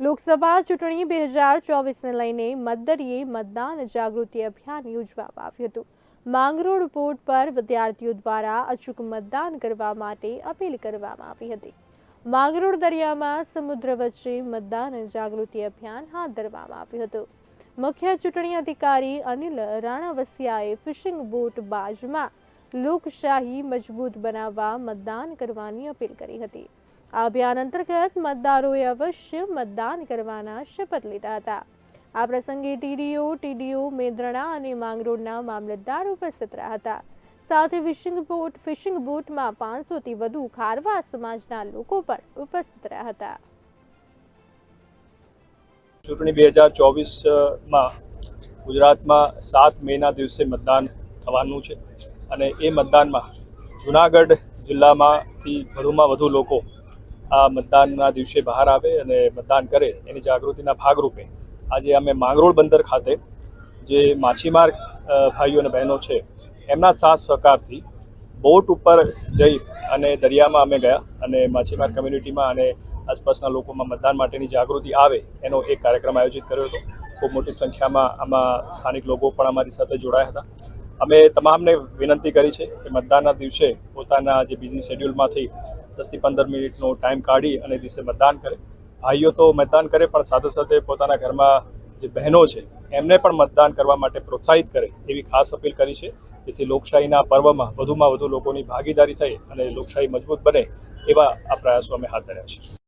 લોકસભા ચૂંટણી બે હજાર ચોવીસને લઈને મતદરીએ મતદાન જાગૃતિ અભિયાન યોજવામાં આવ્યું હતું. માંગરોળ પોર્ટ પર વિદ્યાર્થીઓ દ્વારા અચૂક મતદાન કરવા માટે અપીલ કરવામાં આવી હતી. માંગરોળ દરિયામાં સમુદ્ર વચ્ચે મતદાન જાગૃતિ અભિયાન હાથ ધરવામાં આવ્યું હતું. મુખ્ય ચૂંટણી અધિકારી અનિલ રાણાવસિયાએ ફિશિંગ બોટ બાજમાં લોકશાહી મજબૂત બનાવવા મતદાન કરવાની અપીલ કરી હતી. આ અભિયાન અંતર્ગત મતદારોએ અવશ્ય મતદાન કરવાના શપથ લીધા હતા. આ પ્રસંગે ટીડીઓ ટીડીઓ, મેંદ્રણા અને માંગરોળના મામલતદાર ઉપસ્થિત રહ્યા હતા. સાથે ફિશિંગ બોટ, ફિશિંગ બોટમાં પાંચસોથી વધુ ખારવા સમાજના લોકો પણ ઉપસ્થિત રહ્યા હતા. ચૂંટણી બે હજાર ચોવીસમાં ગુજરાતમાં સાત મેના દિવસે મતદાન થવાનું છે અને એ મતદાનમાં જુનાગઢ જિલ્લામાંથી વધુમાં વધુ લોકો આ મતદાનના દિવસે બહાર આવે અને મતદાન કરે એની જાગૃતિના ભાગરૂપે. આજે અમે માંગરોળ બંદર ખાતે જે માછીમાર ભાઈઓ અને બહેનો છે, એમના સાથ સહકારથી બોટ ઉપર જઈ અને દરિયામાં અમે ગયા અને માછીમાર કમ્યુનિટીમાં અને આસપાસના લોકોમાં મતદાન માટેની જાગૃતિ આવે એનો એક કાર્યક્રમ આયોજિત કર્યો હતો. ખૂબ મોટી સંખ્યામાં આમાં સ્થાનિક લોકો પણ અમારી સાથે જોડાયા હતા. અમે તમામને વિનંતી કરી છે કે મતદાનના દિવસે પોતાના જે બિઝનેસ શેડ્યુલમાંથી દસથી પંદર મિનિટનો ટાઈમ કાઢી અને દિવસે મતદાન કરે. ભાઈઓ તો મતદાન કરે, પણ સાથે સાથે પોતાના ઘરમાં જે બહેનો છે, એમને પણ મતદાન કરવા માટે પ્રોત્સાહિત કરે એવી ખાસ અપીલ કરી છે. જેથી લોકશાહીના પર્વમાં વધુમાં વધુ લોકોની ભાગીદારી થઈ અને લોકશાહી મજબૂત બને એવા આ પ્રયાસો અમે હાથ ધર્યા છે.